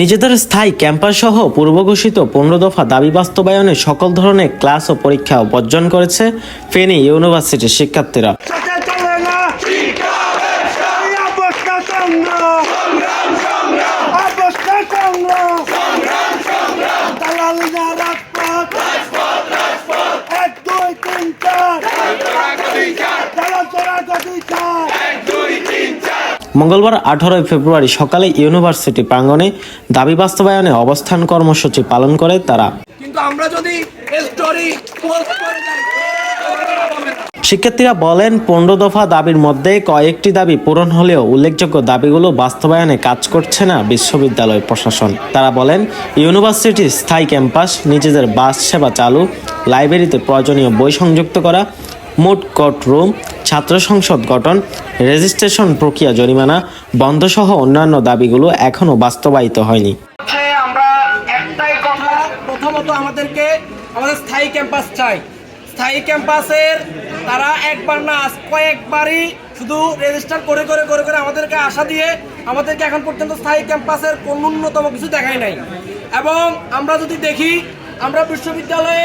নিজেদের স্থায়ী ক্যাম্পাস সহ পূর্বঘোষিত পনেরো দফা দাবি বাস্তবায়নে সকল ধরনের ক্লাস ও পরীক্ষা বর্জন করেছে ফেনী ইউনিভার্সিটির শিক্ষার্থীরা। মঙ্গলবার আঠারোই ফেব্রুয়ারি সকালে ইউনিভার্সিটি প্রাঙ্গণে দাবি বাস্তবায়নে অবস্থান কর্মসূচি পালন করে তারা। কিন্তু আমরা যদি স্টোরি পোস্ট করে শিক্ষার্থীরা বলেন পনেরো দফা দাবির মধ্যে কয়েকটি দাবি পূরণ হলেও উল্লেখযোগ্য দাবিগুলো বাস্তবায়নে কাজ করছে না বিশ্ববিদ্যালয় প্রশাসন। তারা বলেন ইউনিভার্সিটির স্থায়ী ক্যাম্পাস নিজেদের বাস সেবা চালু লাইব্রেরিতে প্রয়োজনীয় বই সংযুক্ত করা মোট কোর্ট রুম ছাত্র সংসদ গঠন, রেজিস্ট্রেশন প্রক্রিয়া জরিমানা, বন্ধসহ অন্যান্য দাবিগুলো এখনও বাস্তবায়িত হয়নি। আমরা একটাই কথা, প্রথমত আমাদেরকে আমাদের স্থায়ী ক্যাম্পাস চাই। স্থায়ী ক্যাম্পাসের তারা একবার না কয়েকবারই শুধু রেজিস্টার করে করে করে করে আমাদেরকে আশা দিয়ে আমাদেরকে এখন পর্যন্ত স্থায়ী ক্যাম্পাসের কোনো ন্যূনতম কিছু দেখায় নাই। এবং আমরা যদি দেখি আমরা বিশ্ববিদ্যালয়ে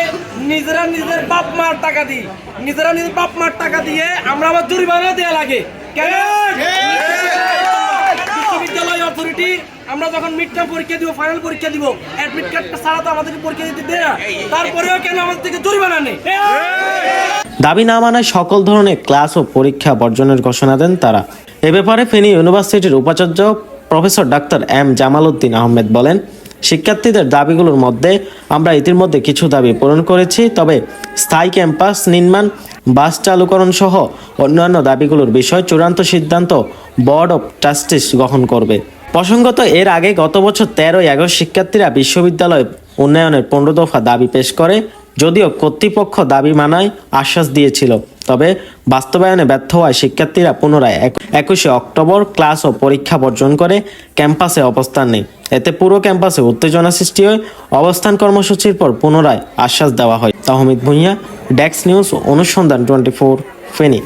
নিজেরা নিজেদের বাপ মার টাকা দিই। নিজেরা নিজের বাপ মার টাকা দিয়ে আমরা আবার জরিমানা দেওয়া লাগে। কেন? বিশ্ববিদ্যালয় অথরিটি আমরা যখন মিড টার্ম পরীক্ষা দিব ফাইনাল পরীক্ষা দিব অ্যাডমিট কার্ডটা ছাড়া তো আমাদেরকে পরীক্ষা দিতে দেয় না। তারপরেও কেন আমাদের থেকে জরিমানা নেই দাবি না মানায় সকল ধরনের ক্লাস ও পরীক্ষা বর্জনের ঘোষণা দেন তারা। এ ব্যাপারে ফেনী ইউনিভার্সিটির উপাচার্য professor doctor M Jamal Uddin Ahmed বলেন শিক্ষার্থীদের দাবিগুলোর মধ্যে আমরা ইতিমধ্যে কিছু দাবি পূরণ করেছি, তবে স্থায়ী ক্যাম্পাস নির্মাণ, বাস চালুকরণ সহ অন্যান্য দাবিগুলোর বিষয় চূড়ান্ত সিদ্ধান্ত বোর্ড অব ট্রাস্টিস গ্রহণ করবে। প্রসঙ্গত, এর আগে গত বছর তেরোই আগস্ট শিক্ষার্থীরা বিশ্ববিদ্যালয় উন্নয়নের পনেরো দফা দাবি পেশ করে। যদিও কর্তৃপক্ষ দাবি মানায় আশ্বাস দিয়েছিল, তবে বাস্তবায়নে ব্যর্থ হওয়ায় শিক্ষার্থীরা পুনরায় এক- একুশে অক্টোবর ক্লাস ও পরীক্ষা বর্জন করে ক্যাম্পাসে অবস্থান নেই এতে পুরো ক্যাম্পাসে উত্তেজনা সৃষ্টি হয়। অবস্থান কর্মসূচির পর পুনরায় আশ্বাস দেওয়া হয়। তাহমিদ ভুঁইয়া, ডেক্স নিউজ, অনুসন্ধান টোয়েন্টি ফোর ফেনী।